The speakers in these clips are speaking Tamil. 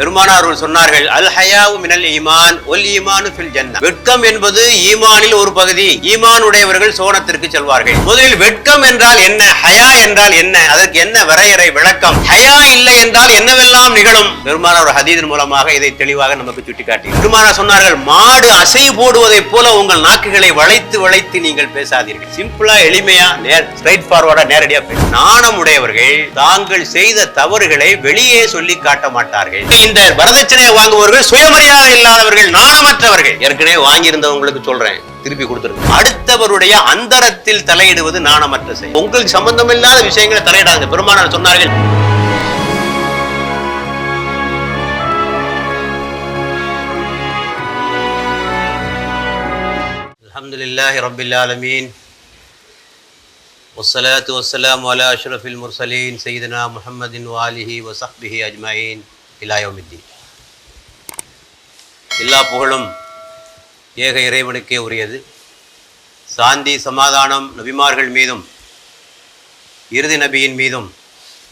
பெருமானார் சொன்னார்கள் அல் ஹயாவு மினல் ஈமான் ஒல் ஈமானு ஃபில் ஜன்னா வெட்கம் என்பது ஈமானில் ஒரு பகுதி ஈமான் உடையவர்கள் சோனத்திற்கு செல்வார்கள். முதலில் வெட்கம் என்றால் என்ன ஹயா என்றால் என்ன அதற்கு என்ன வரையறை விளக்கம்? ஹயா இல்லை என்றால் என்னவெல்லாம் நிகழும்? பெருமானார் ஒரு ஹதீதின் மூலமாக இதை தெளிவாக நமக்கு சுட்டிக்காட்டி. பெருமானார் சொன்னார்கள் மாடு அசை போடுவதைப் போல உங்கள் நாக்குகளை வளைத்து வளைத்து நீங்கள் பேசாதீர்கள். சிம்பிளா எளிமையா நேர் ஸ்ட்ரைட் ஃபார்வர்டா நேரடியா நாணம் உடையவர்கள் தாங்கள் செய்த தவறுகளை வெளியே சொல்லி காட்ட மாட்டார்கள். இந்த வரதட்சணையை வாங்குபவர்கள் சுயமரியாதை இல்லாதவர்கள் நாணமற்றவர்கள் ஏற்கனவே வாங்கியிருந்தவங்களுக்கு சொல்றேன் திருப்பி கொடுத்துருங்க அடுத்தவருடைய அந்தரத்தில் தலையிடுவது நாணமற்ற செயல் உங்களுக்கு சம்பந்தம் இல்லாத விஷயங்களை தலையிடாங்க பெருமானார் சொன்னார்கள் الحمد لله رب العالمين والصلاة والسلام على أشرف المرسلين سيدنا محمد وآله وصحبه أجمعين இலாயோமித்தி எல்லா புகழும் ஏக இறைவனுக்கே உரியது. சாந்தி சமாதானம் நபிமார்கள் மீதும் இறுதி நபியின் மீதும்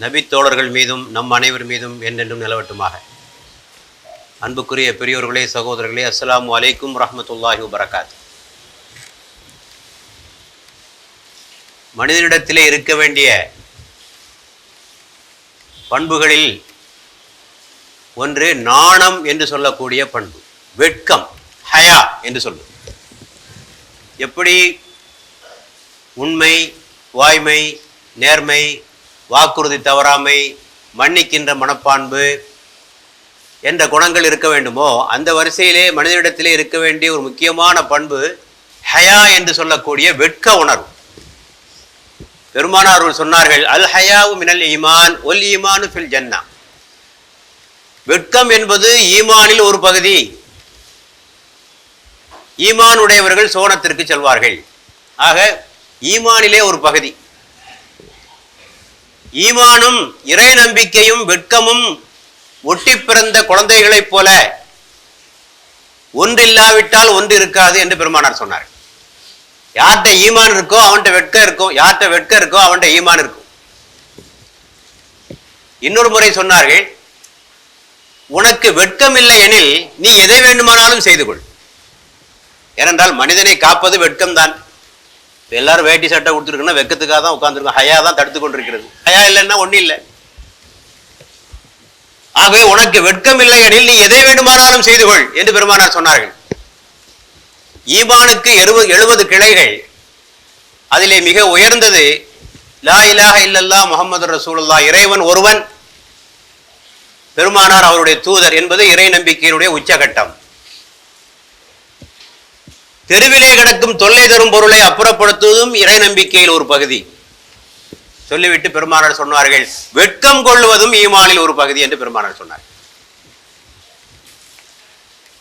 நபித்தோழர்கள் மீதும் நம் அனைவர் மீதும் என்றென்றும் நிலவட்டுமாக. அன்புக்குரிய பெரியோர்களே சகோதரர்களே அஸ்லாம் அலைக்கும் ரஹமத்துல்லாஹி வரகாத் மனிதனிடத்திலே இருக்க வேண்டிய பண்புகளில் ஒன்று நாணம் என்று சொல்லக்கூடிய பண்பு வெட்கம் ஹயா என்று சொல்லும். எப்படி? உண்மை வாய்மை நேர்மை வாக்குறுதி தவறாமை மன்னிக்கின்ற மனப்பான்பு என்ற குணங்கள் இருக்க வேண்டுமோ அந்த வரிசையிலே மனிதனிடத்திலே இருக்க வேண்டிய ஒரு முக்கியமான பண்பு ஹயா என்று சொல்லக்கூடிய வெட்க உணர்வு. பெருமானார் அவர்கள் சொன்னார்கள் அல் ஹயாவு மினல் ஈமான் ஒல் ஈமானு ஃபில் ஜன்னா. வெட்கம் என்பது ஈமானில் ஒரு பகுதி. ஈமான் உடையவர்கள் சோனத்திற்கு செல்வார்கள். ஆக ஈமானிலே ஒரு பகுதி. ஈமானும் இறை நம்பிக்கையும் வெட்கமும் ஒட்டி பிறந்த குழந்தைகளைப் போல ஒன்று இல்லாவிட்டால் ஒன்று இருக்காது என்று பெருமானார் சொன்னார். யார்கிட்ட ஈமான் இருக்கோ அவன்கிட்ட வெட்கம் இருக்கும் யார்கிட்ட வெட்கம் இருக்கோ அவன்கிட்ட ஈமான் இருக்கும். இன்னொரு முறை சொன்னார்கள் உனக்கு வெட்கம் இல்லை எனில் நீ எதை வேண்டுமானாலும் செய்து கொள் ஏனென்றால் மனிதனை காப்பது வெட்கம் தான் எல்லாரும் வேட்டி சட்டை கொடுத்துருக்குன்னா வெக்கத்துக்காக தான் உட்காந்துருக்கோம் ஹயா தான் தடுத்து கொண்டிருக்கிறது. ஹயா இல்லைன்னா ஒன்றும் இல்லை. ஆகவே உனக்கு வெட்கம் இல்லை எனில் நீ எதை வேண்டுமானாலும் செய்து கொள் என்று பெருமானார் சொன்னார்கள். ஈமானுக்கு எழுபது எழுபது கிளைகள். அதிலே மிக உயர்ந்தது லா இலாக இல்லல்லா முகமது ரசூலுல்லா இறைவன் ஒருவன் பெருமானார் அவருடைய தூதர் என்பது இறை நம்பிக்கையினுடைய உச்சகட்டம். தெருவிலே கிடக்கும் தொல்லை தரும் பொருளை அப்புறப்படுத்துவதும் இறை நம்பிக்கையில் ஒரு பகுதி. சொல்லிவிட்டு பெருமானார் சொன்னார்கள் வெட்கம் கொள்வதும் ஈமானில் ஒரு பகுதி என்று பெருமானார் சொன்னார்.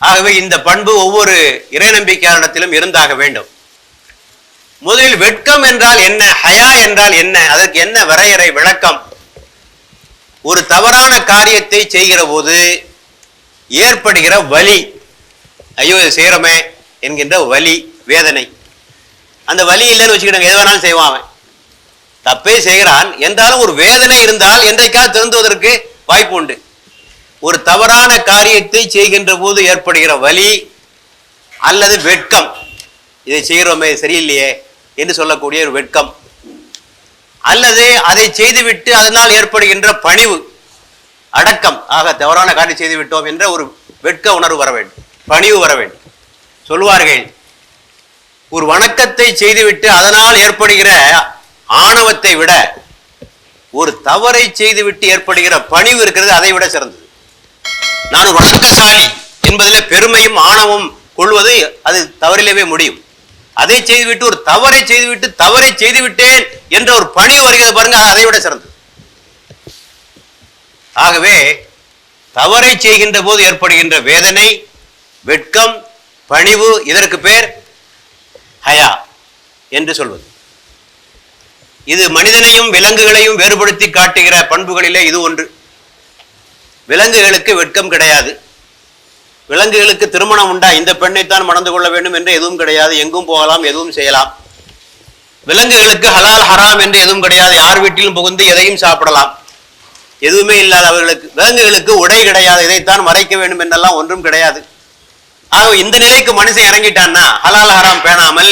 ஆகவே இந்த பண்பு ஒவ்வொரு இறை நம்பிக்கையாளத்திலும் இருந்தாக வேண்டும். முதலில் வெட்கம் என்றால் என்ன ஹயா என்றால் என்ன அதற்கு என்ன வரையறை விளக்கம்? ஒரு தவறான காரியத்தை செய்கிற போது ஏற்படுகிற வலி. ஐயோ இது செய்கிறோமே என்கின்ற வலி வேதனை. அந்த வலி இல்லைன்னு வச்சுக்கிட்டாங்க எது வேணாலும் செய்வான் அவன். தப்பே செய்கிறான். என்றாலும் ஒரு வேதனை இருந்தால் என்றைக்காவது திருந்துவதற்கு வாய்ப்பு உண்டு. ஒரு தவறான காரியத்தை செய்கின்ற போது ஏற்படுகிற வலி அல்லது வெட்கம். இதை செய்கிறோமே சரியில்லையே என்று சொல்லக்கூடிய ஒரு வெட்கம். அல்லது அதை செய்துவிட்டு அதனால் ஏற்படுகின்ற பணிவு அடக்கம் ஆக தவறான காரியம் செய்து விட்டோம் என்ற ஒரு வெட்க உணர்வு வர வேண்டும். பணிவு வர வேண்டும். சொல்வார்கள் ஒரு வணக்கத்தை செய்துவிட்டு அதனால் ஏற்படுகிற ஆணவத்தை விட ஒரு தவறை செய்துவிட்டு ஏற்படுகிற பணிவு இருக்கிறது அதை விட சிறந்தது. நான் வணக்கசாலி என்பதில் பெருமையும் ஆணவம் கொள்வது அது தவறிலேயே முடியும். அதை செய்துவிட்டு ஒரு தவறை செய்துவிட்டு தவறை செய்துவிட்டேன் என்ற ஒரு பணிவு வருகிறது பாருங்க அதை விட சிறந்தது. ஆகவே தவறை செய்கின்ற போது ஏற்படுகின்ற வேதனை வெட்கம் பணிவு இதற்கு பேர் ஹயா என்று சொல்வது. இது மனிதனையும் விலங்குகளையும் வேறுபடுத்தி காட்டுகிற பண்புகளிலே இது ஒன்று. விலங்குகளுக்கு வெட்கம் கிடையாது. விலங்குகளுக்கு திருமணம் உண்டா? இந்த பெண்ணைத்தான் மணந்து கொள்ள வேண்டும் என்று எதுவும் கிடையாது. எங்கும் போகலாம் எதுவும் செய்யலாம். விலங்குகளுக்கு ஹலால் ஹராம் என்று எதுவும் கிடையாது. யார் வீட்டிலும் புகுந்து எதையும் சாப்பிடலாம். எதுவுமே இல்லாத அவர்களுக்கு விலங்குகளுக்கு உடை கிடையாது. இதைத்தான் மறைக்க வேண்டும் என்றெல்லாம் ஒன்றும் கிடையாது. ஆக இந்த நிலைக்கு மனுஷன் இறங்கிட்டான்னா ஹலால் ஹராம் பேணாமல்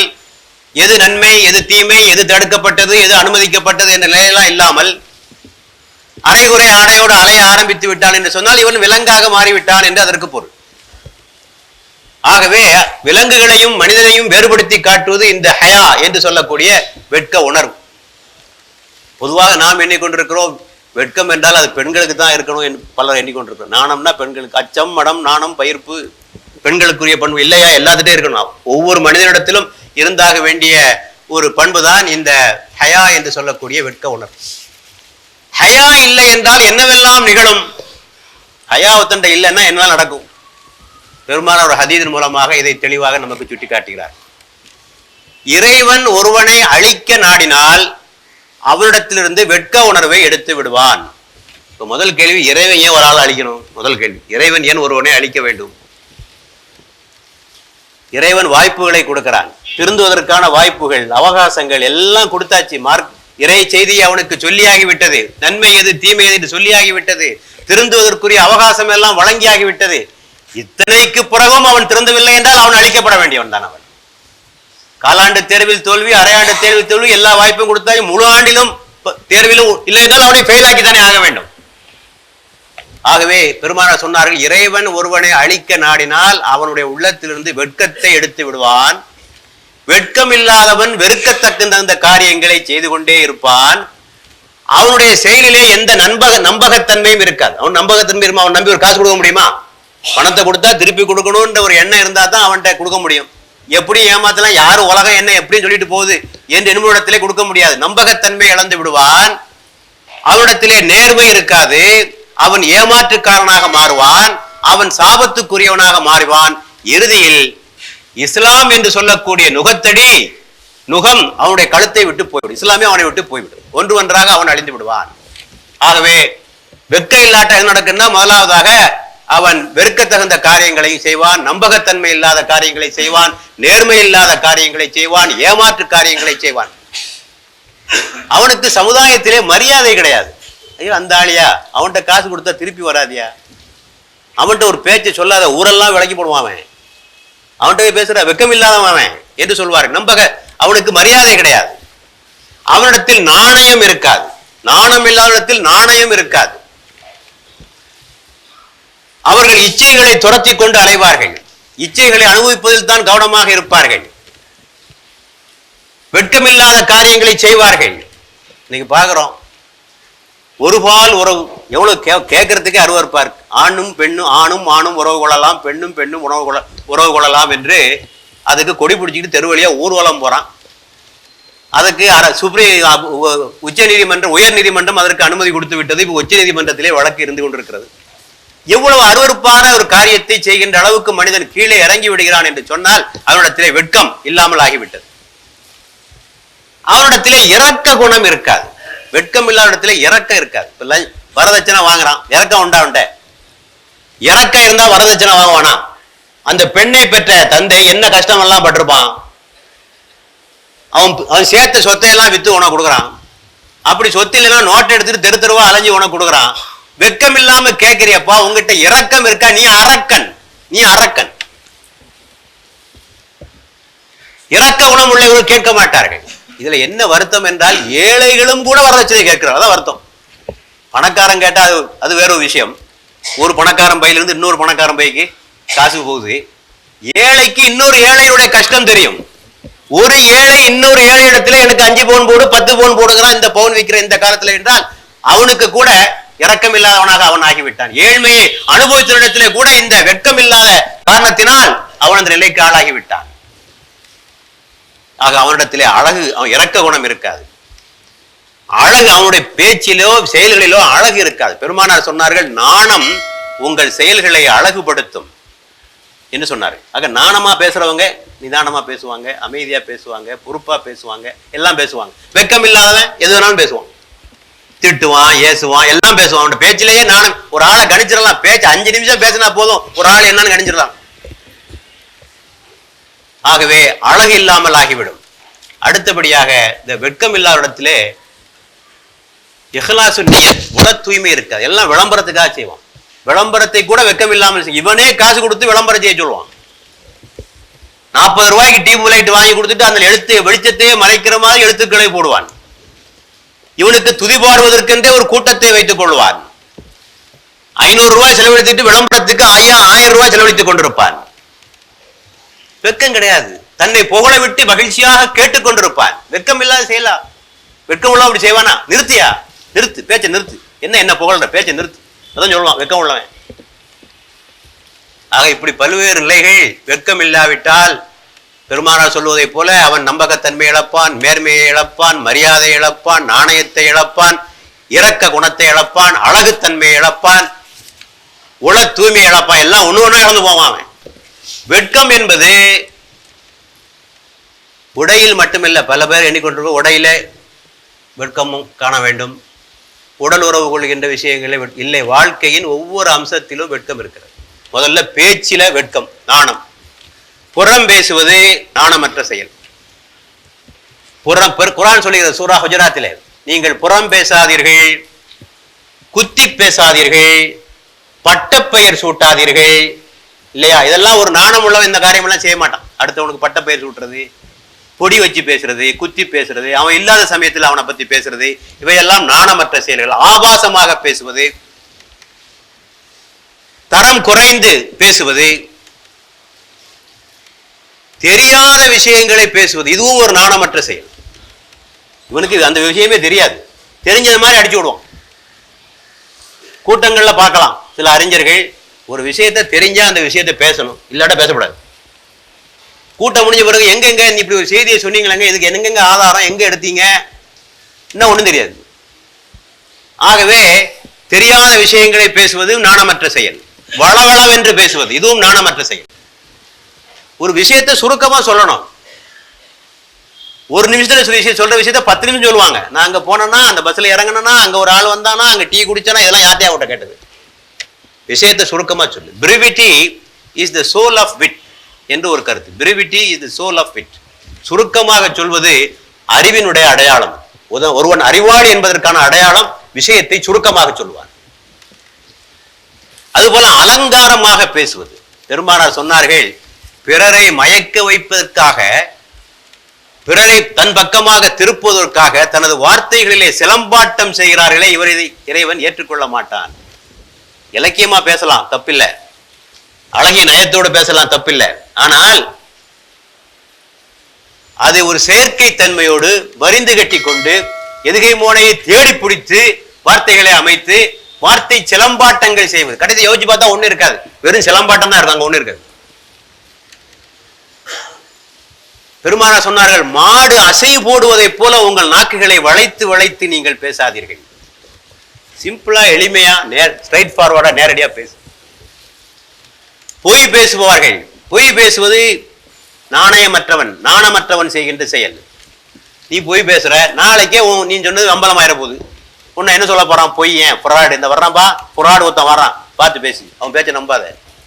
எது நன்மை எது தீமை எது தடுக்கப்பட்டது எது அனுமதிக்கப்பட்டது என்ற நிலையெல்லாம் இல்லாமல் அரைகுறை ஆடையோடு அலைய ஆரம்பித்து விட்டான் என்று சொன்னால் இவன் விலங்காக மாறிவிட்டான் என்று அதற்கு பொருள். ஆகவே விலங்குகளையும் மனிதனையும் வேறுபடுத்தி காட்டுவது இந்த ஹயா என்று சொல்லக்கூடிய வெட்க உணர்வு. பொதுவாக நாம் எண்ணிக்கொண்டிருக்கிறோம் வெட்கம் என்றால் அது பெண்களுக்கு தான் இருக்கணும் என்று பலர் எண்ணிக்கொண்டிருக்கிறோம். நாணம்னா பெண்களுக்கு அச்சம் மடம் நாணம் பயிர்ப்பு பெண்களுக்குரிய பண்பு இல்லையா? எல்லாத்துட்டே இருக்கணும். ஒவ்வொரு மனிதனிடத்திலும் இருந்தாக வேண்டிய ஒரு பண்பு தான் இந்த ஹயா என்று சொல்லக்கூடிய வெட்க உணர்வு. ஹயா இல்லை என்றால் என்னவெல்லாம் நிகழும்? ஹயா ஒத்தண்ட இல்லைன்னா என்ன நடக்கும். பெருமான ஒரு ஹதீதன் மூலமாக இதை தெளிவாக நமக்கு சுட்டி காட்டுகிறார் இறைவன் ஒருவனை அழிக்க நாடினால் அவரிடத்திலிருந்து வெட்க உணர்வை எடுத்து விடுவான். இப்போ முதல் கேள்வி இறைவன் ஏன் ஒரு ஆள் அழிக்கணும்? முதல் கேள்வி இறைவன் ஏன் ஒருவனை அழிக்க வேண்டும்? இறைவன் வாய்ப்புகளை கொடுக்கிறான். திருந்துவதற்கான வாய்ப்புகள் அவகாசங்கள் எல்லாம் கொடுத்தாச்சு. மார்க் இறை செய்தி அவனுக்கு சொல்லியாகி விட்டது நன்மை எது தீமை எது என்று சொல்லியாகி விட்டது திருந்துவதற்குரிய அவகாசம் எல்லாம் வழங்கியாகி விட்டது இத்தனைக்கு பிறகும் அவன் திறந்தவில்லை என்றால் அவன் அழிக்கப்பட வேண்டியவன் தான் அவன். காலாண்டு தேர்வில் தோல்வி அரையாண்டு தேர்வில் தோல்வி எல்லா வாய்ப்பும் கொடுத்தாய். முழு ஆண்டிலும் தேர்விலும் இல்லை என்றால் அவனை ஃபெயில் ஆக்கி தானே ஆக வேண்டும். ஆகவே பெருமானார் சொன்னார்கள் இறைவன் ஒருவனை அழிக்க நாடினால் அவனுடைய உள்ளத்திலிருந்து வெட்கத்தை எடுத்து விடுவான். வெட்கம் இல்லாதவன் வெறுக்கத்தகுந்த காரியங்களை செய்து கொண்டே இருப்பான். அவனுடைய செயலிலே எந்த நம்பக நம்பகத்தன்மையும் இருக்காது. அவன் நம்பகத்தன்மை இருமா அவன் நம்பி ஒரு காசு கொடுக்க முடியுமா? பணத்தை கொடுத்தா திருப்பி கொடுக்கணும்ன்ற ஒரு எண்ணம் இருந்தால் தான் அவன்கிட்ட கொடுக்க முடியும். எப்படி ஏமாத்தலாம் யாரும் உலகம் என்ன எப்படின்னு சொல்லிட்டு போகுது என்று நிமிடத்திலே கொடுக்க முடியாது. நம்பகத்தன்மை இழந்து விடுவான். அவனிடத்திலே நேர்மை இருக்காது. அவன் ஏமாற்றுக்காரனாக மாறுவான். அவன் சாபத்துக்குரியவனாக மாறுவான். இறுதியில் இஸ்லாம் என்று சொல்லக்கூடிய நுகத்தடி நுகம் அவனுடைய கழுத்தை விட்டு போய்விடும். இஸ்லாமே அவனை விட்டு போய்விடும். ஒன்று ஒன்றாக அவன் அழிந்து விடுவான். ஆகவே வெக்க இல்லாட்ட என்ன நடக்குன்னா முதலாவதாக அவன் வெறுக்கத்தகுந்த காரியங்களையும் செய்வான் நம்பகத்தன்மை இல்லாத காரியங்களை செய்வான் நேர்மை இல்லாத காரியங்களை செய்வான் ஏமாற்று காரியங்களை செய்வான். அவனுக்கு சமுதாயத்திலே மரியாதை கிடையாது. ஐயோ அந்த ஆளியா அவன்கிட்ட காசு கொடுத்தா திருப்பி வராதியா? அவன்கிட்ட ஒரு பேச்சை சொல்லாத ஊரெல்லாம் விளக்கி போடுவான் அவன். அவன்கிட்ட போய் பேசுற வெக்கம் இல்லாதவன் அவன் என்று சொல்வார். நம்பக அவனுக்கு மரியாதை கிடையாது. அவனிடத்தில் நாணயம் இருக்காது. நாணம் இல்லாதஇடத்தில் நாணயம் இருக்காது. அவர்கள் இச்சைகளை துரத்தி கொண்டு அலைவார்கள். இச்சைகளை அனுபவிப்பதில் தான் கவனமாக இருப்பார்கள். வெட்கமில்லாத காரியங்களை செய்வார்கள். இன்னைக்கு பாக்குறோம் ஒரு பால் உறவு எவ்வளவு கே கேட்கறதுக்கே அருவருப்பா இருக்கு. ஆணும் பெண்ணும் ஆணும் ஆணும் உறவு கொள்ளலாம் பெண்ணும் பெண்ணும் உணவு கொள்ள உறவு கொள்ளலாம் என்று அதுக்கு கொடி பிடிச்சிக்கிட்டு தெரு வழியா ஊர்வலம் போறான். அதுக்கு அர சுப்ரீம் உச்ச நீதிமன்றம் உயர் நீதிமன்றம் அதற்கு அனுமதி கொடுத்து விட்டது. இப்போ உச்ச நீதிமன்றத்திலே வழக்கு இருந்து கொண்டிருக்கிறது. எவ்வளவு அருவருப்பான ஒரு காரியத்தை செய்கின்ற அளவுக்கு மனிதன் கீழே இறங்கி விடுகிறான் என்று சொன்னால் அவனிடத்திலே வெட்கம் இல்லாமல் ஆகிவிட்டது அவனிடத்திலே இறக்க குணம் இருக்காது. வெட்கம் இல்லாத இடத்துல இறக்கம் இருக்காது. வரதட்சணை வாங்குறான். இறக்கம் உண்டா உண்ட இறக்கம் இருந்தா வரதட்சணை வாங்குவானா? அந்த பெண்ணை பெற்ற தந்தை என்ன கஷ்டம் எல்லாம் பட்டிருப்பான்? அவன் அவன் சேர்த்த சொத்தை எல்லாம் வித்து உனக்கு கொடுக்குறான். அப்படி சொத்து இல்லைன்னா நோட்டை எடுத்துட்டு தெரு தெருவா அலைஞ்சு உனக்கு கொடுக்குறான். வெட்கம் இல்லாம கேட்கிறியப்பா உங்ககிட்ட இரக்கம் இருக்கா? நீ அரக்கன். நீ அரக்கன். இரக்க குணம் உள்ளவர்கள் கேட்க மாட்டார்கள். இதுல என்ன வருத்தம் என்றால் ஏழைகளும் கூட வரதட்சணை கேட்கிறார். அதான் வருத்தம். பணக்காரன் கேட்டா அது அது வேற ஒரு விஷயம். ஒரு பணக்காரன் பையிலிருந்து இன்னொரு பணக்காரன் பைக்கு காசு போகுது. ஏழைக்கு இன்னொரு ஏழையுடைய கஷ்டம் தெரியும். ஒரு ஏழை இன்னொரு ஏழை இடத்துல எனக்கு அஞ்சு பவுன் போடு பத்து பவுன் போடுகிறான் இந்த பவுன் விற்கிற இந்த காலத்துல என்றால் அவனுக்கு கூட இரக்கம் இல்லாதவனாக அவன் ஆகிவிட்டான் ஏழ்மையை அனுபவித்த இடத்திலே கூட இந்த வெட்கம் இல்லாத காரணத்தினால் அவன் அந்த நிலைக்கு ஆளாகி விட்டான் ஆக அவனிடத்திலே அழகு அவன் இறக்க குணம் இருக்காது. அழகு அவனுடைய பேச்சிலோ செயல்களிலோ அழகு இருக்காது. பெருமானார் சொன்னார்கள் நாணம் உங்கள் செயல்களை அழகுபடுத்தும். என்று சொன்னாரு ஆக நாணமா பேசுறவங்க நிதானமா பேசுவாங்க அமைதியா பேசுவாங்க பொறுப்பா பேசுவாங்க எல்லாம் பேசுவாங்க. வெக்கம் இல்லாதவன் எது வேணாலும் பேசுவான். திட்டுவான் ஏசுவான் எல்லாம் பேசுவான். அவன் பேச்சிலேயே நானும் ஒரு ஆளை கணிச்சிடலாம். பேச்சு அஞ்சு நிமிஷம் பேசினா போதும். ஒரு ஆள் என்னன்னு கணிச்சிடலாம். ஆகவே அழகு இல்லாமல் ஆகிவிடும். அடுத்தபடியாக இந்த வெட்கம் இல்லாத இடத்திலே எஹ்லாசு நியத் உட தூய்மை இருக்காது. எல்லாம் விளம்பரத்துக்காக செய்வான். விளம்பரத்தை கூட வெக்கம் இல்லாமல் இவனே காசு கொடுத்து விளம்பரம் செய்ய சொல்லுவான். நாற்பது ரூபாய்க்கு டியூப் லைட் வாங்கி கொடுத்துட்டு அந்த எழுத்து வெளிச்சத்தையே மறைக்கிற மாதிரி எழுத்துக்களை போடுவான். இவனுக்கு துதி பாடுவதற்கென்றே ஒரு கூட்டத்தை வைத்துக் கொள்வான். ஐநூறு ரூபாய் செலவழித்துட்டு விளம்பரத்துக்கு ஐயா ஆயிரம் ரூபாய் செலவழித்துக் கொண்டிருப்பான். வெக்கம் கிடையாது. தன்னை புகழ விட்டு மகிழ்ச்சியாக கேட்டுக்கொண்டிருப்பான் வெக்கம் இல்லாத செய்யலாம் வெக்கம் உள்ள அப்படி செய்வானா? நிறுத்தியா? நிறுத்து. பேச்சை நிறுத்து. என்ன என்ன புகழ்ற? பேச்சை நிறுத்து. அதான் சொல்லுவான் வெக்கம் உள்ளவன். ஆக இப்படி பல்வேறு நிலைகள் வெக்கம் இல்லாவிட்டால் பெருமானார் சொல்வதைப் போல அவன் நம்பகத்தன்மை இழப்பான் மேன்மையை இழப்பான் மரியாதை இழப்பான் நாணயத்தை இழப்பான் இரக்க குணத்தை இழப்பான் அழகுத்தன்மையை இழப்பான் உள தூய்மை இழப்பான். எல்லாம் ஒன்று ஒன்றா இழந்து போவான் அவன். வெட்கம் என்பது உடையில் மட்டுமில்லை பல பேர் எண்ணிக்கொண்டிருக்க உடையில வெட்கமும் காண வேண்டும். உடல் உறவு கொள்கின்ற விஷயங்களே இல்லை வாழ்க்கையின் ஒவ்வொரு அம்சத்திலும் வெட்கம் இருக்கிறது. முதல்ல பேச்சில வெட்கம் நாணம். புறம் பேசுவது நாணமற்ற செயல். புறம் பெரு- குர்ஆன் சொல்லுகிறது சூரா குஜராத்திலே நீங்கள் புறம் பேசாதீர்கள் குத்தி பேசாதீர்கள் பட்டப்பெயர் சூட்டாதீர்கள். இல்லையா? இதெல்லாம் ஒரு நாணம் உள்ளவன் இந்த காரியமெல்லாம் செய்ய மாட்டான். அடுத்தவனுக்கு பட்டப்பெயர் சூட்டுறது பொடி வச்சு பேசுறது குத்தி பேசுறது அவன் இல்லாத சமயத்தில் அவனை பத்தி பேசுறது இவையெல்லாம் நாணமற்ற செயல்கள். ஆபாசமாக பேசுவது தரம் குறைந்து பேசுவது தெரியாத விஷயங்களை பேசுவது இதுவும் ஒரு நாணமற்ற செயல். இவனுக்கு இது அந்த விஷயமே தெரியாது. தெரிஞ்சது மாதிரி அடிச்சு விடுவான். கூட்டங்கள்ல பார்க்கலாம். சில அறிஞர்கள் ஒரு விஷயத்தை தெரிஞ்சா அந்த விஷயத்தை பேசணும். இல்லாட்ட பேசக்கூடாது. கூட்டம் முடிஞ்ச பிறகு எங்கெங்க நீ இப்படி ஒரு செய்தியை சொன்னீங்களேங்க இதுக்கு எங்கெங்க ஆதாரம் எங்க எடுத்தீங்க? இன்னும் ஒன்றும் தெரியாது. ஆகவே தெரியாத விஷயங்களை பேசுவது நாணமற்ற செயல். வளவளவென்று பேசுவது இதுவும் நாணமற்ற செயல். ஒரு விஷயத்தை சுருக்கமா சொல்லணும். ஒரு நிமிஷத்துல சில விஷயம் சொல்ற விஷயத்த பத்து நிமிஷம் சொல்லுவாங்க. நான் அங்க போனேன்னா அந்த பஸ்ல இறங்கினா அங்க ஒரு ஆள் வந்தானா அங்க டீ குடிச்சானா இதெல்லாம் யார்ட்டையா விட்ட கேட்டது? விஷயத்தை சுருக்கமா சொல்லு. Brevity is the soul of wit என்று ஒரு கருத்து. Brevity is the soul of wit சுருக்கமாக சொல்வது அறிவினுடைய அடையாளம். ஒருவன் அறிவாளி என்பதற்கான அடையாளம் விஷயத்தை சுருக்கமாக சொல்லுவான் அதுபோல அலங்காரமாக பேசுவது. பெருமானார் சொன்னார்கள் பிறரை மயக்க வைப்பதற்காக பிறரை தன் பக்கமாக திருப்புவதற்காக தனது வார்த்தைகளிலே சிலம்பாட்டம் செய்கிறார்களே இவர் இதை இறைவன் ஏற்றுக்கொள்ள மாட்டான். இலக்கியமா பேசலாம் தப்பில்லை. அழகிய நயத்தோடு பேசலாம் தப்பில்லை. ஆனால் அதை ஒரு செயற்கை தன்மையோடு வரிந்து கட்டி கொண்டு எதுகை மோனையை தேடி பிடித்து வார்த்தைகளை அமைத்து வார்த்தை சிலம்பாட்டங்கள் செய்வது. கடைசி யோசிச்சு பார்த்தா ஒண்ணு இருக்காது. வெறும் சிலம்பாட்டம் தான் இருக்கும் அங்க ஒண்ணு இருக்காது. பெருமானா சொன்னார்கள் மாடு அசை போடுவதைப் போல உங்கள் நாக்குகளை வளைத்து வளைத்து நீங்கள் பேசாதீர்கள். சிம்பிளா எளிமையா நேர் ஸ்ட்ரைட் ஃபார்வர்டா நேரடியா பேசு. பொய் பேசுபவர்கள் பொய் பேசுவது நாணயமற்றவன் நாணமற்றவன் செய்கின்ற செயல். நீ பொய் பேசுற நாளைக்கே நீ சொன்னது அம்பலமாயிர போகுது உன்னை என்ன சொல்ல போறான்? பொய் ஏன்? புறாடு இந்த வர்றான்பா புறாடு ஒருத்தன் வர்றான். பார்த்து பேசி. அவன் பேச்ச நம்பாத.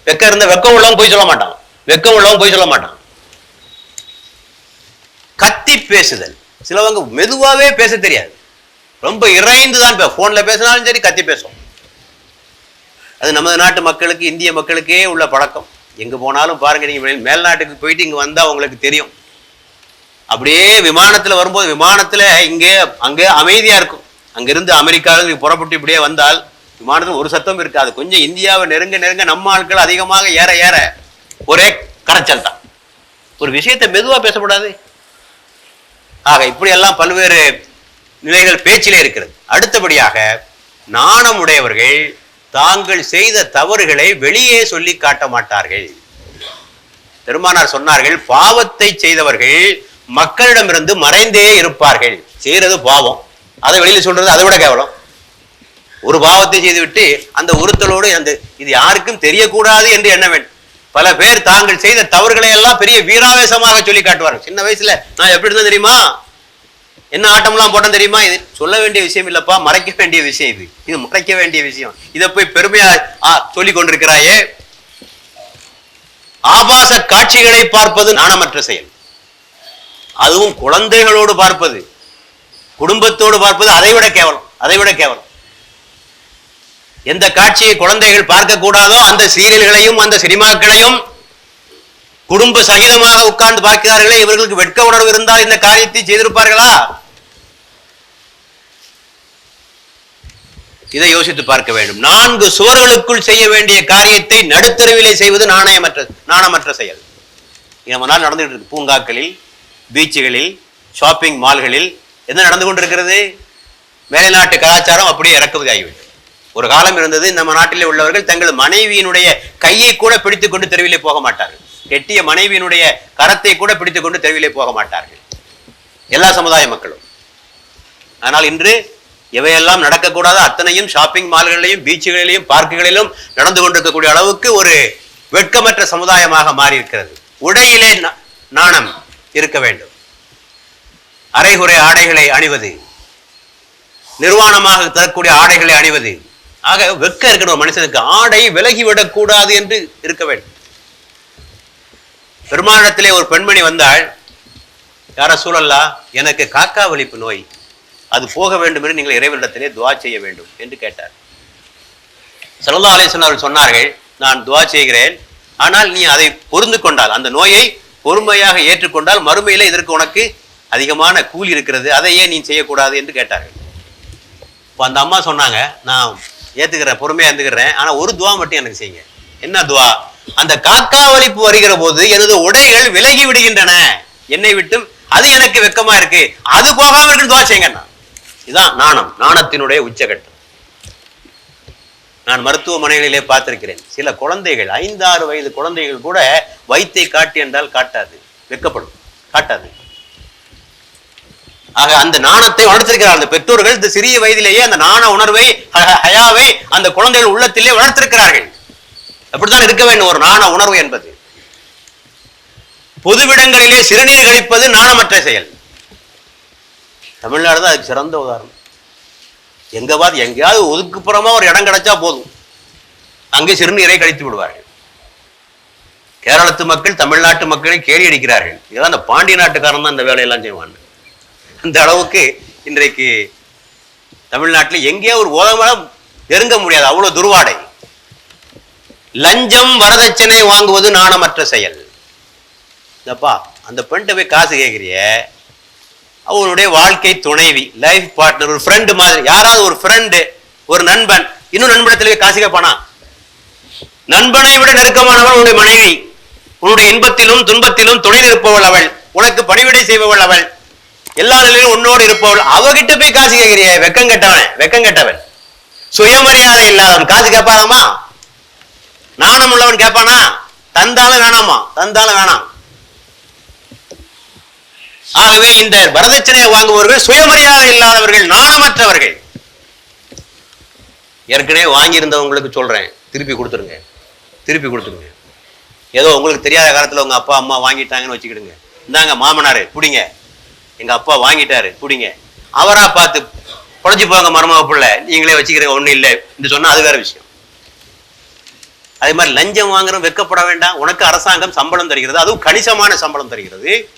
வெக்கம் இருந்த வெக்கம் உள்ளவன் பொய் சொல்ல மாட்டான். வெக்கம் உள்ளவன் பொய் சொல்ல மாட்டான். கத்தி பேசுதல். சிலவங்க மெதுவாவே பேச தெரியாது. ரொம்ப இறைந்து தான் ஃபோனில் பேசினாலும் சரி கத்தி பேசும். அது நமது நாட்டு மக்களுக்கு இந்திய மக்களுக்கே உள்ள பழக்கம். எங்க போனாலும் பாருங்க நீங்க மேல்நாட்டுக்கு போயிட்டு இங்க வந்தால் உங்களுக்கு தெரியும். அப்படியே விமானத்துல வரும்போது விமானத்துல இங்கே அங்கே அமைதியா இருக்கும். அங்கிருந்து அமெரிக்காவிலிருந்து புறப்பட்டு இப்படியே வந்தால் விமானத்தில் ஒரு சத்தம் இருக்காது. கொஞ்சம் இந்தியாவை நெருங்க நெருங்க நம்ம ஆட்கள் அதிகமாக ஏற ஏற ஒரே கரைச்சல் தான். ஒரு விஷயத்தை மெதுவாக பேசக்கூடாது. ஆக இப்படியெல்லாம் பல்வேறு நிலைகள் பேச்சிலே இருக்கிறது. அடுத்தபடியாக நாணம் உடையவர்கள் தாங்கள் செய்த தவறுகளை வெளியே சொல்லி காட்ட மாட்டார்கள். பெருமானார் சொன்னார்கள் பாவத்தை செய்தவர்கள் மக்களிடமிருந்து மறைந்தே இருப்பார்கள். செய்யறது பாவம். அதை வெளியில சொல்றது அதை விட கேவலம். ஒரு பாவத்தை செய்துவிட்டு அந்த உறுத்தலோடு அந்த இது யாருக்கும் தெரியக்கூடாது என்று எண்ண வேண்டும். பல பேர் தாங்கள் செய்த தவறுகளை எல்லாம் பெரிய வீராவேசமாக சொல்லி காட்டுவார்கள். சின்ன வயசுல நான் எப்படி இருந்தேன் தெரியுமா? என்ன ஆட்டம்லாம் போட்டேன் தெரியுமா? இது சொல்ல வேண்டிய விஷயம் இல்லப்பா மறைக்க வேண்டிய விஷயம் இது. இது மறைக்க வேண்டிய விஷயம். இதை போய் பெருமையா சொல்லி கொண்டிருக்கிறாயே. ஆபாச காட்சிகளை பார்ப்பது நாணமற்ற செயல். அதுவும் குழந்தைகளோடு பார்ப்பது குடும்பத்தோடு பார்ப்பது அதை விட கேவலம் அதை விட கேவலம். எந்த காட்சியை குழந்தைகள் பார்க்க கூடாதோ அந்த சீரியல்களையும் அந்த சினிமாக்களையும் குடும்ப சகிதமாக உட்கார்ந்து பார்க்கிறார்களே இவர்களுக்கு வெட்க உணர்வு இருந்தால் இந்த காரியத்தை செய்திருப்பார்களா? இதை யோசித்து பார்க்க வேண்டும். நான்கு சுவர்களுக்குள் செய்ய வேண்டிய காரியத்தை நடுத்தருவிலே செய்வது நாணயமற்ற நாணமற்ற செயல். இது நாள் நடந்துகிட்டு இருக்கு. பூங்காக்களில் பீச்சுகளில் ஷாப்பிங் மால்களில் என்ன நடந்து கொண்டிருக்கிறது? மேலை நாட்டு கலாச்சாரம் அப்படியே இறக்குமதி ஆகிவிட்டது ஒரு காலம் இருந்தது நம்ம நாட்டிலே உள்ளவர்கள் தங்கள் மனைவியினுடைய கையை கூட பிடித்துக் கொண்டு தெருவிலே போக மாட்டார்கள். கெட்டிய மனைவியினுடைய கரத்தை கூட பிடித்துக் கொண்டு தெருவிலே போக மாட்டார்கள். எல்லா சமுதாய மக்களும். ஆனால் இன்று இவையெல்லாம் நடக்கக்கூடாது. அத்தனையும் ஷாப்பிங் மால்களிலையும் பீச்சுகளிலையும் பார்க்குகளிலும் நடந்து கொண்டிருக்கக்கூடிய அளவுக்கு ஒரு வெட்கமற்ற சமுதாயமாக மாறி இருக்கிறது உடையிலே நாணம் இருக்க வேண்டும். அரைகுறை ஆடைகளை அணிவது நிர்வாணமாக தரக்கூடிய ஆடைகளை அணிவது ஆக வெட்க இருக்கிற ஒரு மனுஷனுக்கு ஆடை விலகிவிடக் கூடாது என்று இருக்க வேண்டும். பெருமானிடத்திலே ஒரு பெண்மணி வந்தாள் யார சூழல்லா எனக்கு காக்கா வலிப்பு நோய். அது போக வேண்டும் என்று நீங்கள் இறைவனிடத்திலே துவா செய்ய வேண்டும் என்று கேட்டார். சல்லா அலேசன் அவர்கள் சொன்னார்கள் நான் துவா செய்கிறேன். ஆனால் நீ அதை பொருந்து கொண்டால் அந்த நோயை பொறுமையாக ஏற்றுக்கொண்டால் மறுமையில இதற்கு உனக்கு அதிகமான கூலி இருக்கிறது. அதை ஏன் நீ செய்யக்கூடாது என்று கேட்டார்கள். இப்போ அந்த அம்மா சொன்னாங்க நான் ஏத்துக்கிறேன் பொறுமையா இருந்துக்கிறேன் ஆனா ஒரு துவா மட்டும் எனக்கு செய்யுங்க. என்ன துவா? அந்த காக்காவளிப்பு வருகிற போது எனது உடைகள் விலகி விடுகின்றன. என்னை விட்டும் அது எனக்கு வெக்கமா இருக்கு. அது போகாம இருக்கு துவா செய்யுங்க இதான் நாணம். நாணத்தினுடைய உச்சகட்டம். நான் மருத்துவமனைகளிலே பார்த்திருக்கிறேன். சில குழந்தைகள் ஐந்தாறு வயது குழந்தைகள் கூட வயிற்றை காட்டி என்றால் காட்டாது. வெக்கப்படும். காட்டாது. ஆக அந்த நாணத்தை வளர்த்திருக்கிறார் அந்த பெற்றோர்கள். இந்த சிறிய வயதிலேயே அந்த நாண உணர்வை ஹயாவை அந்த குழந்தைகள் உள்ளத்திலே வளர்த்திருக்கிறார்கள். அப்படித்தான் இருக்க வேண்டும் ஒரு நாண உணர்வு என்பது. பொதுவிடங்களிலே சிறுநீர் கழிப்பது நாணமற்ற செயல். தமிழ்நாடு தான் அதுக்கு சிறந்த உதாரணம். எங்க பார்த்து எங்கேயாவது ஒதுக்குப்புறமா ஒரு இடம் கிடைச்சா போதும். அங்கே சிறுநீரை கழித்து விடுவார்கள். கேரளத்து மக்கள் தமிழ்நாட்டு மக்களை கேலி அடிக்கிறார்கள். இதெல்லாம் அந்த பாண்டிய நாட்டுக்காரன் தான் இந்த வேலையெல்லாம் செய்வான். அந்த அளவுக்கு இன்றைக்கு தமிழ்நாட்டில் எங்கேயோ ஒரு ஓதமலம் நெருங்க முடியாது. அவ்வளவு துர்வாடை. லஞ்சம் வரதட்சணை வாங்குவது நாணமற்ற செயல். இந்தப்பா அந்த பெண்கிட்ட போய் காசு கேட்குறிய அவனுடைய வாழ்க்கை துணைவி லைஃப் பார்ட்னர் ஒரு ஃப்ரெண்டு மாதிரி. யாராவது ஒரு ஃப்ரெண்டு ஒரு நண்பன். இன்னும் நண்பனத்தில் போய் காசு கேட்பானா? நண்பனை விட நெருக்கமானவள் உன்னுடைய மனைவி. உன்னுடைய இன்பத்திலும் துன்பத்திலும் துணை நிற்பவள் அவள். உனக்கு பணிவிடை செய்பவள் அவள். எல்லா நிலையிலும் உன்னோடு இருப்பவள். அவகிட்ட போய் காசு கேட்கிறிய வெக்கம் கெட்டவன் வெக்கம் கெட்டவன். சுயமரியாதை இல்லாதவன். காசு கேட்பானாமா நாணம் உள்ளவன் கேட்பானா? தந்தாலும் வேணாமா தந்தாலும் வேணாம் ஆகவே இந்த வரதட்சணையை வாங்குபவர்கள் சுயமரியாதை இல்லாதவர்கள் நாணமற்றவர்கள். ஏற்கனவே வாங்கியிருந்தவங்களுக்கு சொல்றேன். திருப்பி கொடுத்துருங்க. திருப்பி கொடுத்துருங்க. ஏதோ உங்களுக்கு தெரியாத காலத்துல உங்க அப்பா அம்மா வாங்கிட்டாங்கன்னு வச்சுக்கிடுங்க. இந்தாங்க மாமனார் பிடிங்க எங்க அப்பா வாங்கிட்டாரு குடிங்க அவரா பார்த்து பொழைச்சு போங்க மருமக பிள்ளை. நீங்களே வச்சுக்கிறீங்க ஒண்ணும் இல்லை. என்று சொன்னா அது வேற விஷயம். அதே மாதிரி லஞ்சம் வாங்குறோம் வெக்கப்பட வேண்டாம். உனக்கு அரசாங்கம் சம்பளம் தருகிறது. அதுவும் கணிசமான சம்பளம் தருகிறது.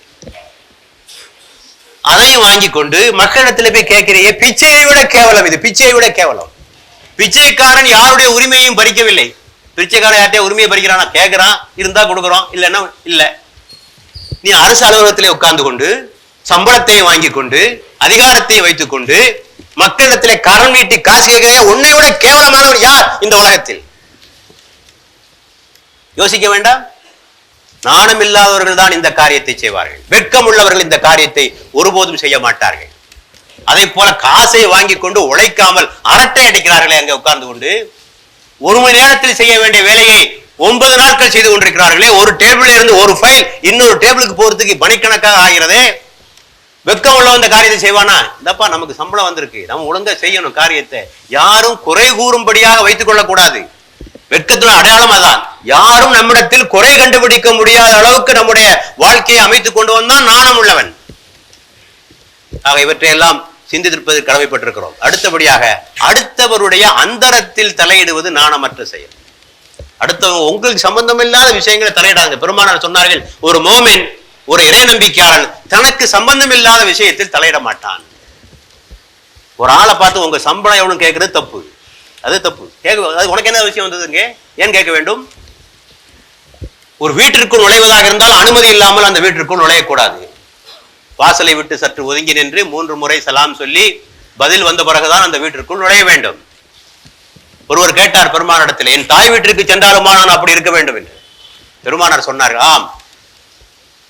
அதையும் வாங்கி கொண்டு மக்களிடத்துல போய் கேட்கிறிய பிச்சையை விட கேவலம் இது பிச்சையை விட கேவலம். பிச்சைக்காரன் யாருடைய உரிமையும் பறிக்கவில்லை. பிச்சைக்காரன் யார்கிட்டய உரிமையை பறிக்கிறானா? கேட்கிறான் இருந்தா கொடுக்குறோம் இல்லைன்னா இல்ல. நீ அரசு அலுவலகத்திலே உட்கார்ந்து கொண்டு சம்பளத்தை வாங்கி கொண்டு அதிகாரத்தை வைத்துக் கொண்டு மக்களிடத்திலே கரம் நீட்டி காசு கேட்கிற உன்னை விட கேவலமானவர் யார் இந்த உலகத்தில்? யோசிக்க வேண்டாம். நாணம் இல்லாதவர்கள் தான் இந்த காரியத்தை செய்வார்கள். வெட்கம் உள்ளவர்கள் இந்த காரியத்தை ஒருபோதும் செய்ய மாட்டார்கள். அதை போல காசை வாங்கி கொண்டு உழைக்காமல் அரட்டை அடிக்கிறார்களே அங்கே உட்கார்ந்து கொண்டு ஒரு மணி நேரத்தில் செய்ய வேண்டிய வேலையை ஒன்பது நாட்கள் செய்து கொண்டிருக்கிறார்களே ஒரு டேபிள் இருந்து ஒரு ஃபைல் இன்னொரு டேபிளுக்கு போறதுக்கு மணிக்கணக்காக ஆகிறதே வெக்கம் உள்ள இந்த காரியத்தை செய்வானா? இந்தப்பா நமக்கு சம்பளம் வந்திருக்கு. நம்ம ஒழுங்கா செய்யணும் காரியத்தை. யாரும் குறை கூறும்படியாக வைத்துக் கொள்ளக்கூடாது. வெட்கத்துல அடையாளம் அதான். யாரும் நம்மிடத்தில் குறை கண்டுபிடிக்க முடியாத அளவுக்கு நம்முடைய வாழ்க்கையை அமைத்துக் கொண்டு வந்தான் நாணம் உள்ளவன். ஆக இவற்றையெல்லாம் சிந்தித்திருப்பது கடமைப்பட்டிருக்கிறோம். அடுத்தபடியாக அடுத்தவருடைய அந்தரத்தில் தலையிடுவது நாணமற்ற செயல். அடுத்தவங்க உங்களுக்கு சம்பந்தம் இல்லாத விஷயங்களை தலையிடாங்க பெருமானார் சொன்னார்கள் ஒரு மோமின் ஒரு இறை நம்பிக்கையாளன் தனக்கு சம்பந்தம் இல்லாத விஷயத்தில் தலையிட மாட்டான். ஒரு ஆளை பார்த்து உங்க சம்பளம் எவ்வளவு கேட்கறது தப்பு. அது தப்பு. கேட்க அது உனக்கு என்ன விஷயம் வந்ததுங்க ஏன் கேட்க வேண்டும்? ஒரு வீட்டிற்குள் நுழைவதாக இருந்தால் அனுமதி இல்லாமல் அந்த வீட்டிற்குள் நுழையக்கூடாது. வாசலை விட்டு சற்று ஒதுங்கி நின்று மூன்று முறை சலாம் சொல்லி பதில் வந்த பிறகுதான் அந்த வீட்டிற்குள் நுழைய வேண்டும். ஒருவர் கேட்டார் பெருமானிடத்தில் என் தாய் வீட்டிற்கு சென்றாலுமா நான் அப்படி இருக்க வேண்டும்? என்று. பெருமானார் சொன்னார்கள் ஆம்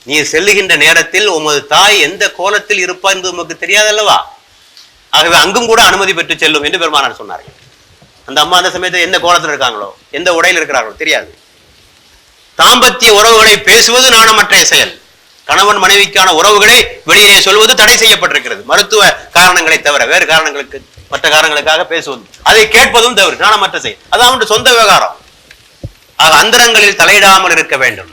நீ செல்லுகின்ற நேரத்தில் உமது தாய் எந்த கோலத்தில் இருப்பார் என்பது உமக்கு தெரியாதல்லவா? ஆகவே அங்கும் கூட அனுமதி பெற்று செல்லும் என்று பெருமானார் சொன்னார்கள். அந்த அம்மா அந்த சமயத்தில் எந்த கோலத்தில் இருக்காங்களோ எந்த உடையில் இருக்கிறார்களோ தெரியாது. தாம்பத்திய உறவுகளை பேசுவது நாணமற்ற செயல். கணவன் மனைவிக்கான உறவுகளை வெளியே சொல்வது தடை செய்யப்பட்டிருக்கிறது. மருத்துவ காரணங்களை தவிர வேறு காரணங்களுக்கு மற்ற காரணங்களுக்காக பேசுவது அதை கேட்பதும் தவறு நாணமற்ற செயல். அது அவனுடைய சொந்த விவகாரம். ஆக அந்தரங்களில் தலையிடாமல் இருக்க வேண்டும்.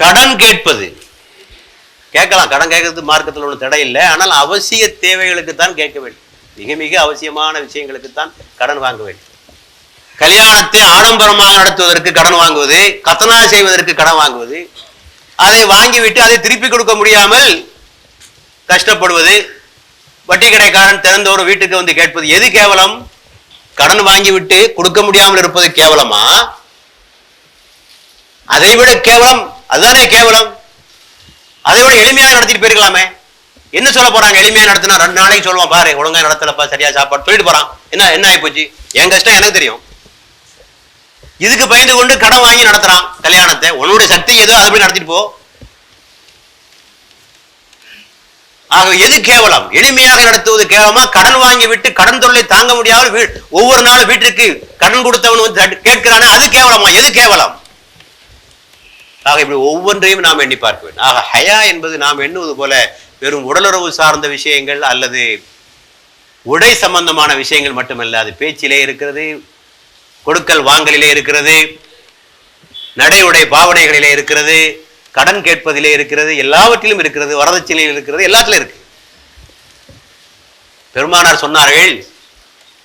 கடன் கேட்பது. கேட்கலாம் கடன் கேட்கறது மார்க்கத்தில் ஒன்றும் தடை இல்லை. ஆனால் அவசிய தேவைகளுக்கு தான் கேட்க வேண்டும். மிக மிக அவசியமான விஷயங்களுக்கு தான் கடன் வாங்க வேண்டும். கல்யாணத்தை ஆடம்பரமாக நடத்துவதற்கு கடன் வாங்குவது கத்தனா செய்வதற்கு கடன் வாங்குவது அதை வாங்கிவிட்டு அதை திருப்பி கொடுக்க முடியாமல் கஷ்டப்படுவது வட்டி கடைக்காரன் திறந்த ஒரு வீட்டுக்கு வந்து கேட்பது எது கேவலம்? கடன் வாங்கிவிட்டு கொடுக்க முடியாமல் இருப்பது கேவலமா? அதை விட கேவலம் அதுதானே கேவலம்? அதை விட எளிமையாக நடத்திட்டு போயிருக்கலாமே. என்ன சொல்ல போறாங்க? எளிமையா நடத்தினா ரெண்டு நாளைக்கு சொல்லுவான் பாரு ஒழுங்கா நடத்தலப்பா சரியா சாப்பாடு. சொல்லிட்டு போறான். என்ன என்ன ஆகி போச்சு என் கஷ்டம் எனக்கு தெரியும். இதுக்கு பயந்து கொண்டு கடன் வாங்கி நடத்துறான் கல்யாணத்தை. உன்னுடைய சக்தி ஏதோ அதை போய் நடத்திட்டு போ. ஆக எது கேவலம்? எளிமையாக நடத்துவது கேவலமா? கடன் வாங்கி விட்டு கடன் தொல்லை தாங்க முடியாமல் ஒவ்வொரு நாளும் வீட்டிற்கு கடன் கொடுத்தவன் வந்து கேட்கிறானே அது கேவலமா? எது கேவலம்? ஆக இப்படி ஒவ்வொன்றையும் நாம் எண்ணி பார்க்க வேண்டும். ஆக ஹயா என்பது நாம் எண்ணுவது போல வெறும் உடலுறவு சார்ந்த விஷயங்கள் அல்லது உடை சம்பந்தமான விஷயங்கள் மட்டுமல்ல. அது பேச்சிலே இருக்கிறது கொடுக்கல் வாங்கலிலே இருக்கிறது நடை உடை பாவனைகளிலே இருக்கிறது கடன் கேட்பதிலே இருக்கிறது எல்லாவற்றிலும் இருக்கிறது வரதட்சணையில் இருக்கிறது எல்லாத்திலும் இருக்கு. பெருமானார் சொன்னார்கள்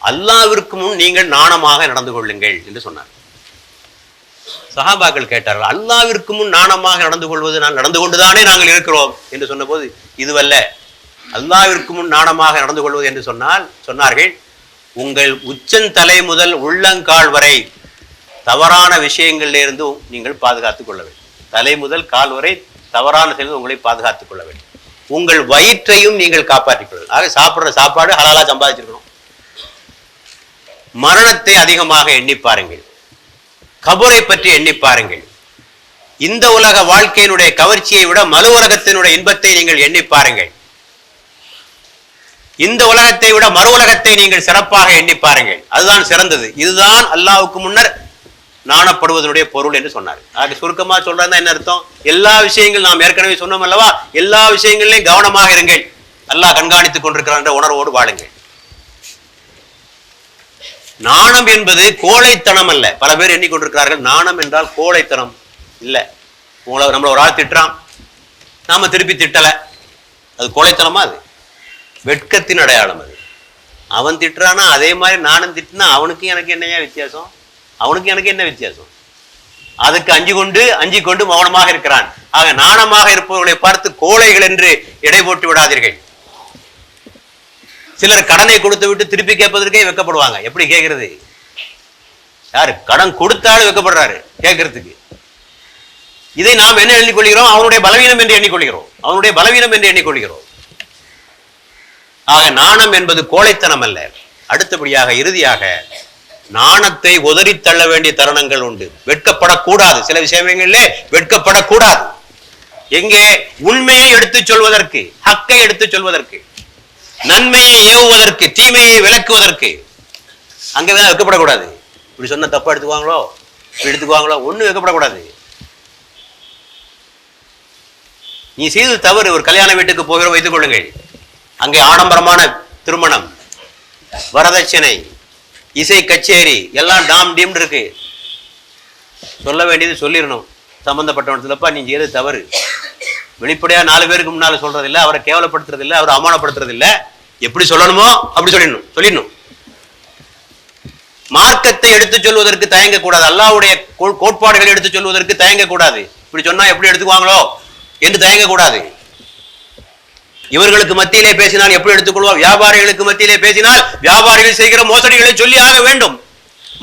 அல்லாவிற்கு முன் நீங்கள் நாணமாக நடந்து கொள்ளுங்கள் என்று சொன்னார். சஹாபாக்கள் கேட்டார்கள் அல்லாவிற்கு முன் நாணமாக நடந்து கொள்வது நான் நடந்து கொண்டுதானே நாங்கள் இருக்கிறோம்? என்று சொன்னபோது இதுவல்ல. அல்லாவிற்கு முன் நாணமாக நடந்து கொள்வது என்று சொன்னால் சொன்னார்கள் உங்கள் உச்சந்தலை முதல் உள்ளங்கால் வரை தவறான விஷயங்களிலிருந்து நீங்கள் பாதுகாத்துக் கொள்ள வேண்டும். தலை முதல் கால் வரை தவறான செயல்கள் உங்களை பாதுகாத்துக் கொள்ள வேண்டும். உங்கள் வயிற்றையும் நீங்கள் காப்பாற்றிக் கொள்ள ஆக சாப்பிடுற சாப்பாடு ஹலாலா சம்பாதிச்சிருக்கணும். மரணத்தை அதிகமாக எண்ணி பாருங்கள். கபூரை பற்றி எண்ணி பாருங்கள். இந்த உலக வாழ்க்கையினுடைய கவர்ச்சியை விட மறு உலகத்தினுடைய இன்பத்தை நீங்கள் எண்ணி பாருங்கள். இந்த உலகத்தை விட மறு உலகத்தை நீங்கள் சிறப்பாக எண்ணி பாருங்கள். அதுதான் சிறந்தது. இதுதான் அல்லாவுக்கு முன்னர் நாணப்படுவதனுடைய பொருள் என்று சொன்னார் ஆக சுருக்கமா சொல்றதா என்ன அர்த்தம்? எல்லா விஷயங்கள் நாம் ஏற்கனவே சொன்னோம் அல்லவா? எல்லா விஷயங்களிலையும் கவனமாக இருங்கள். அல்லாஹ் கண்காணித்துக் கொண்டிருக்கிறான் என்ற உணர்வோடு வாழுங்கள். நாணம் என்பது கோழைத்தனம் அல்ல. பல பேர் எண்ணிக்கொண்டிருக்கிறார்கள் நாணம் என்றால் கோழைத்தனம் இல்லை. உங்களை நம்மளை ஒரு ஆள் திட்டுறான் நாம திருப்பி திட்டலை. அது கோழைத்தனமா அது? வெட்கத்தின் அடையாளம் அது. அவன் திட்டுறானா அதே மாதிரி நானும் திட்டினா அவனுக்கு எனக்கு என்னையா வித்தியாசம்? அவனுக்கு எனக்கு என்ன வித்தியாசம்? அதுக்கு அஞ்சு கொண்டு அஞ்சு கொண்டு மௌனமாக இருக்கிறான். ஆக நாணமாக இருப்பவர்களை பார்த்து கோழைகள் என்று எடை போட்டு விடாதீர்கள். சிலர் கடனை கொடுத்து விட்டு திருப்பி கேட்பதற்கே வெக்கப்படுவாங்க. எப்படி கேட்கறது? யாரு? கடன் கொடுத்தாலும் வெக்கப்படுறாரு கேட்கறதுக்கு. இதை நாம் என்ன எண்ணிக்கொள்கிறோம்? அவனுடைய பலவீனம் என்று எண்ணிக்கொள்கிறோம். அவனுடைய பலவீனம் என்று எண்ணிக்கொள்கிறோம். ஆக நாணம் என்பது கோழைத்தனம் அல்ல. அடுத்தபடியாக இறுதியாக நாணத்தை உதறி தள்ள வேண்டிய தருணங்கள் உண்டு. வெட்கப்படக்கூடாது. சில விஷயங்களிலே வெட்கப்படக்கூடாது. எங்கே? உண்மையை எடுத்துச் சொல்வதற்கு ஹக்கை எடுத்துச் சொல்வதற்கு. நன்மையை ஏவுவதற்கு தீமையை விளக்குவதற்கு. அங்கே வேணா வைக்கப்படக்கூடாது இப்படி சொன்ன தப்பா எடுத்துக்குவாங்களோ? இப்படி எடுத்துக்குவாங்களோ? ஒண்ணும் வைக்கப்படக்கூடாது நீ செய்து தவறு ஒரு கல்யாண வீட்டுக்கு போகிற வைத்துக் கொள்ளுங்கள். அங்கே ஆடம்பரமான திருமணம் வரதட்சணை இசை கச்சேரி எல்லாம் டாம் டீம்னு இருக்கு. சொல்ல வேண்டியது சொல்லிடணும். சம்பந்தப்பட்டவனத்துலப்பா நீ செய்யறது தவறு. வெளிப்படையா நாலு பேருக்கு முன்னால சொல்றது இல்ல அவரை கேவலப்படுத்துறது இல்லை அவரை அவமானப்படுத்துறது இல்ல எப்படி சொல்லணுமோ அப்படி சொல்லிடணும் சொல்லிடணும். மார்க்கத்தை எடுத்து சொல்வதற்கு தயங்க கூடாது அல்லாஹ்வுடைய கோட்பாடுகளை எடுத்து சொல்வதற்கு தயங்க கூடாது இப்படி சொன்னா எப்படி எடுத்துக்குவாங்களோ என்று தயங்க கூடாது இவர்களுக்கு மத்தியிலே பேசினால் எப்படி எடுத்துக்கொள்வோம் வியாபாரிகளுக்கு மத்தியிலே பேசினால் வியாபாரிகள் செய்கிற மோசடிகளை சொல்லி ஆக வேண்டும்.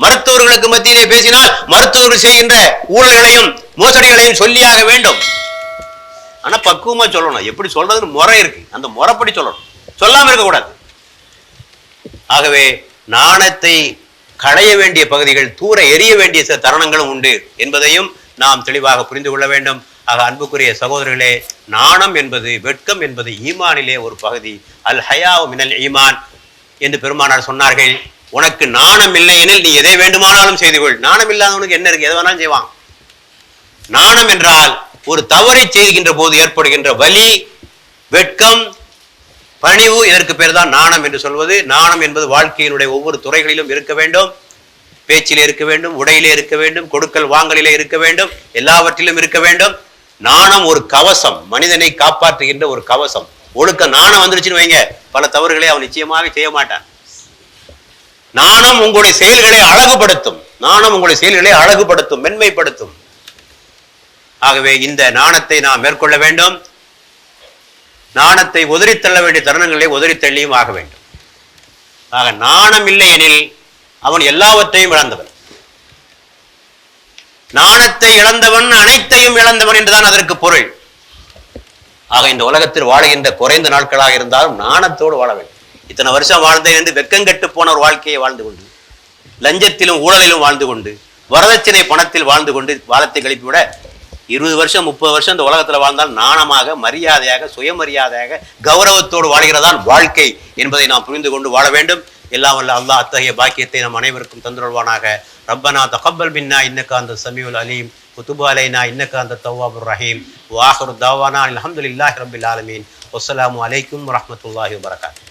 மருத்துவர்களுக்கு மத்தியிலே பேசினால் மருத்துவர்கள் செய்கின்ற ஊழல்களையும் மோசடிகளையும் சொல்லியாக வேண்டும். ஆனா பக்குவமா சொல்லணும். எப்படி சொல்றதுன்னு முறை இருக்கு. அந்த முறைப்படி சொல்லணும். சொல்லாமல் இருக்கக்கூடாது. ஆகவே நாணத்தை களைய வேண்டிய பகுதிகள் தூர எரிய வேண்டிய சில தருணங்களும் உண்டு என்பதையும் நாம் தெளிவாக புரிந்து கொள்ள வேண்டும். ஆக அன்புக்குரிய சகோதரர்களே நாணம் என்பது வெட்கம் என்பது ஈமானிலே ஒரு பகுதி. அல் ஹயா மினல் ஈமான் என்று பெருமானார் சொன்னார்கள். உனக்கு நாணம் இல்லை எனில் நீ எதை வேண்டுமானாலும் செய்து கொள். நாணம் இல்லாதவனுக்கு என்ன இருக்கு? எதை வேணாலும் செய்வான். நாணம் என்றால் ஒரு தவறை செய்கின்ற போது ஏற்படுகின்ற வலி வெட்கம் பணிவு இதற்கு பேர் தான் நாணம் என்று சொல்வது. நாணம் என்பது வாழ்க்கையினுடைய ஒவ்வொரு துறைகளிலும் இருக்க வேண்டும். பேச்சிலே இருக்க வேண்டும் உடையிலே இருக்க வேண்டும் கொடுக்கல் வாங்கலிலே இருக்க வேண்டும் எல்லாவற்றிலும் இருக்க வேண்டும். நாணம் ஒரு கவசம் மனிதனை காப்பாற்றுகின்ற ஒரு கவசம். ஒழுக்க நாணம் வந்துருச்சுன்னு வைங்க பல தவறுகளை அவன் நிச்சயமாக செய்ய மாட்டான். நாணம் உங்களுடைய செயல்களை அழகுபடுத்தும். நாணம் உங்களுடைய செயல்களை அழகுபடுத்தும் மென்மைப்படுத்தும். ஆகவே இந்த நாணத்தை நாம் மேற்கொள்ள வேண்டும். நாணத்தை உதறித்தள்ள வேண்டிய தருணங்களை உதறித்தள்ளியும் ஆக வேண்டும். ஆக நாணம் இல்லை எனில் அவன் எல்லாவற்றையும் இழந்தவன். நாணத்தை இழந்தவன் அனைத்தையும் இழந்தவன் என்றுதான் அதற்கு பொருள். ஆக இந்த உலகத்தில் வாழுகின்ற குறைந்த நாட்களாக இருந்தாலும் நாணத்தோடு வாழ வேண்டும். இத்தனை வருஷம் வாழ்ந்தேன் என்று வெக்கங்கெட்டு போன ஒரு வாழ்க்கையை வாழ்ந்து கொண்டு லஞ்சத்திலும் ஊழலிலும் வாழ்ந்து கொண்டு வரதட்சணை பணத்தில் வாழ்ந்து கொண்டு வாழத்தை கழிப்பிவிட இருபது வருஷம் முப்பது வருஷம் இந்த உலகத்தில் வாழ்ந்தால் நாணமாக மரியாதையாக சுயமரியாதையாக கௌரவத்தோடு வாழ்கிறதான் வாழ்க்கை என்பதை நாம் புரிந்து கொண்டு வாழ வேண்டும். எல்லாம் வல்ல அல்லாஹ் அத்தகைய பாக்கியத்தை நம் அனைவருக்கும் தந்துடுவானாக ரப்பனா தகப்பல் பின்னா இன்னக்க அந்த சமியுல் அலீம். குத்துபாலைனா அலைனா இன்னக்க அந்த தவ்வாபுர் ரஹீம். வாஹரு தாவானா அல்ஹம்துலில்லாஹி ரப்பில் ஆலமீன். வஸ்ஸலாமு அலைக்கும் வரஹ்மத்துல்லாஹி வரகாத்து